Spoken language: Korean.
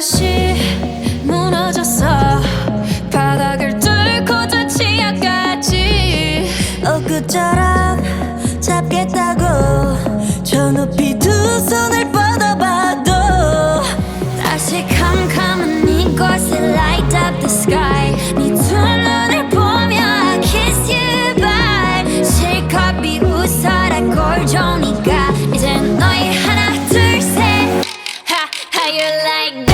듯이 무너졌어 바닥을 뚫고 저 치아까지. 엊그처럼 잡겠다고 저 높이 두 손을 뻗어봐도 다시 캄캄한 이곳에 light up the sky. 네두 눈을 보며 I kiss you bye. 실컷 비웃어라 꼴좋니까 이젠 너희 하나 둘셋. How you like